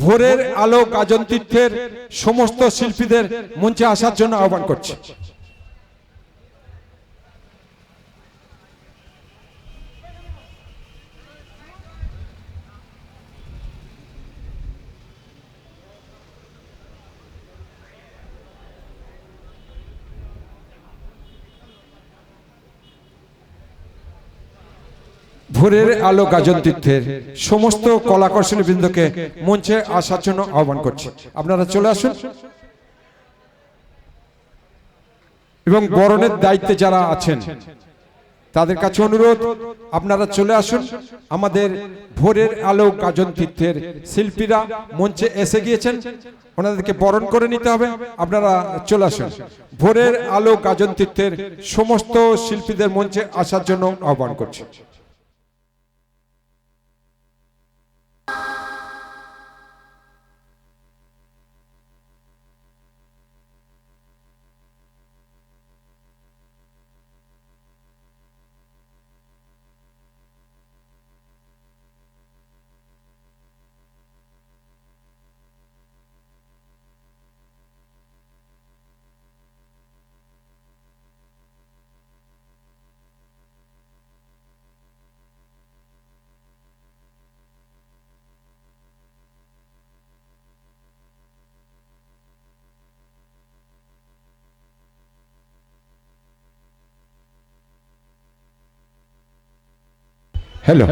ভোরের আলো গাজন তীর্থের সমস্ত শিল্পীদের মঞ্চে আসার জন্য আহ্বান করছি। ভোরের আলো গাজন তীর্থের সমস্ত কলাকর্ষণী বৃন্দকে মঞ্চে আসার জন্য আহ্বান করছি। আপনারা চলে আসুন। এবং বরণের দায়িত্বে যারা আছেন, তাদের কাছে অনুরোধ, আপনারা চলে আসুন। আমাদের ভোরের আলো গাজন তীর্থের শিল্পীরা মঞ্চে এসে গিয়েছেন। ওনাদেরকে বরণ করে নিতে হবে। আপনারা চলে আসুন। ভোরের আলো গাজন তীর্থের সমস্ত শিল্পীদের মঞ্চে আসার জন্য আহ্বান করছি। হ্যালো।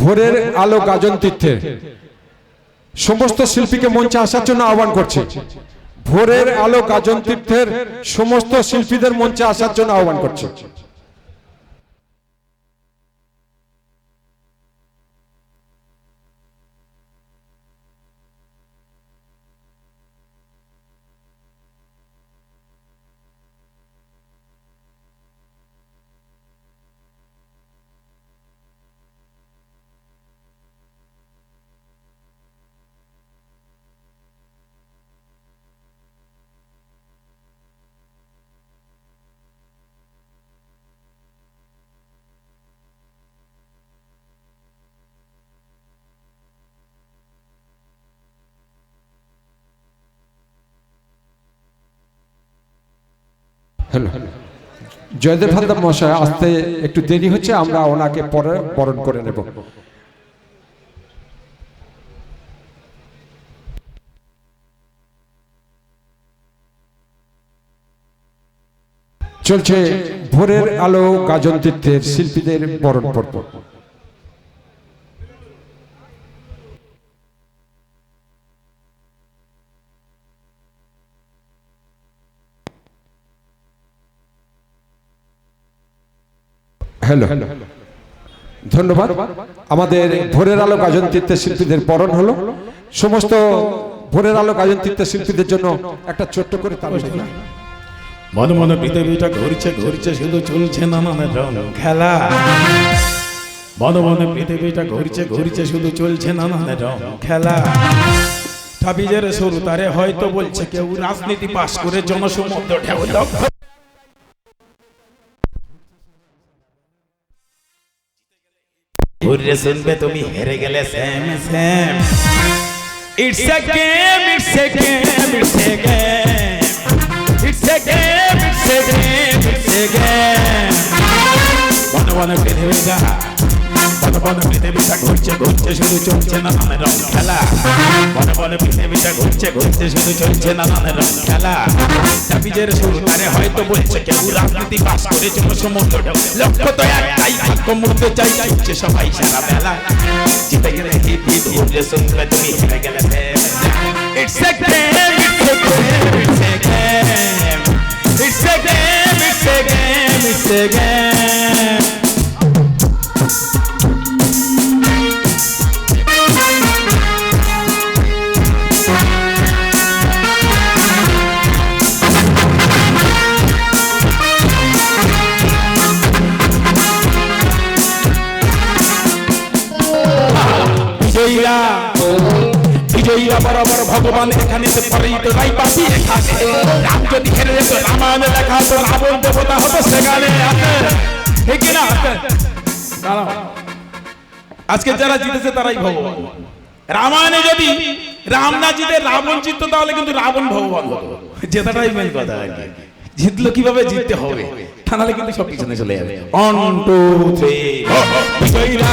ভোরের আলো গাজন তীর্থে। সমস্ত শিল্পীকে মঞ্চে আসার জন্য আহ্বান করছি। ভোরের আলো গাজন তীর্থের সমস্ত শিল্পীদের মঞ্চে আসার জন্য আহ্বান করছি। হ্যালো জয়দেব হালদার মশাই আসতে একটু দেরি হচ্ছে, আমরা ওনাকে পরে বরণ করে নেব। চলছে ভোরের আলো, গাজন তীর্থের শিল্পীদের বরণ পর্ব। হ্যালো ধন্যবাদ। আমাদের ভোরের আলো গাজন তীর্থের শিল্পীদের পরণ হলো। সমস্ত ভোরের আলো গাজন তীর্থের শিল্পীদের জন্য একটা ছোট্ট করে মনে মনে পৃথিবীটা ঘুরছে ঘুরছে, শুধু চলছে নানান রং খেলা। মনে মনে পৃথিবীটা ঘুরছে ঘুরছে, শুধু চলছে নানান রং খেলা। তাবিজের শুরু তারে হয়তো বলছে, কেউ রাজনীতি পাশ করে জনসমুদ্র লক্ষ্য ঘুরে শুনবে তুমি হেরে গেলে Sam Sam it's a game it's a game it's a game it's a game it's a game it's a game ঘুরছে ঘুরছে, শুধু চলছে না নানা রং খেলা। ঘুরছে ঘুরছে, শুধু চলছে না রং খেলা। শুরু তারে হয়তো বলছে, কেউ রাজনীতি পাস করে চলো সমুদ্র লক্ষ্য তো একটাই মুক্ত চাই চাইছে সবাই সারা বেলা জিতে গেলে হিট হিট ঘুরলে তুমি হেরে গেলে it's a game it's a game it's a game it's a game it's a game it's a game বরাবর ভগবান এখানে পরেই তো নাই পাঠিয়ে রাম যদি হেরে যেত, রামায়ণে লেখা হতো রাবণ দেবতা হতো সেখানে ঠিক না আছে দাঁড়াও। আজকে যারা জিতেছে তারাই ভগবান। রামায়ণে যদি রাম না জিতে, রাবণ জিততো, তাহলে কিন্তু রাবণ ভগবান হতো। জেতাটাই মেন কথা আর কি। জিতলো কীভাবে জিততে হবে? তা নাহলে কিন্তু সব পিছনে চলে যাবে। ওয়ান টু থ্রি বিজয়ীরা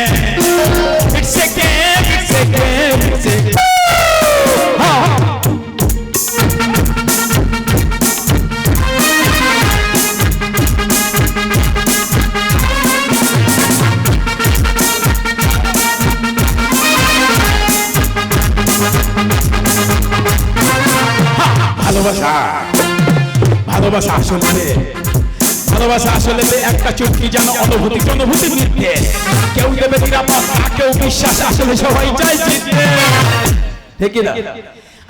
ভালোবাসা আসলে ভালোবাসা আসলে যে একটা চুটকি যেন অনুভূতি অনুভূতি মিথ্যে। কেউ দেবে নিরাপত্তা কেউ বিশ্বাস, আসলে সবাই চাই জিততে। ঠিক না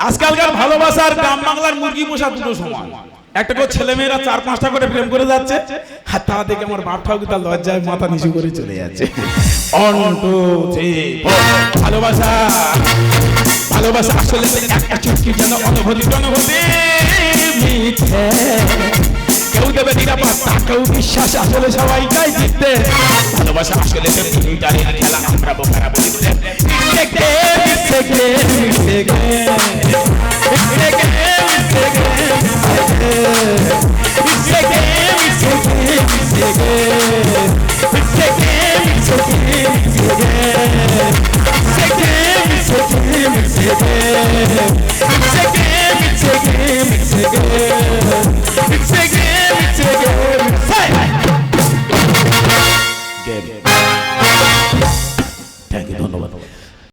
আজকালকার ভালোবাসার গ্রাম বাংলার মুরগি পোষা দুটো সমান। একটা করে চার পাঁচটা করে প্রেম করে যাচ্ছে, আর দেখে আমার বাপ ঠাকুর তার লজ্জায় মাথা নিচু করে চলে যাচ্ছে। ভালোবাসা ভালোবাসা আসলে একটা চুটকি যেন অনুভূতি অনুভূতি মিথ্যে। দেবে নিরাপত্তা কেউ বিশ্বাস আসলে সবাই চাই জিততে ভালোবাসা আসলে দুইটারের খেলা আমরা বোকারা বলিতে It's a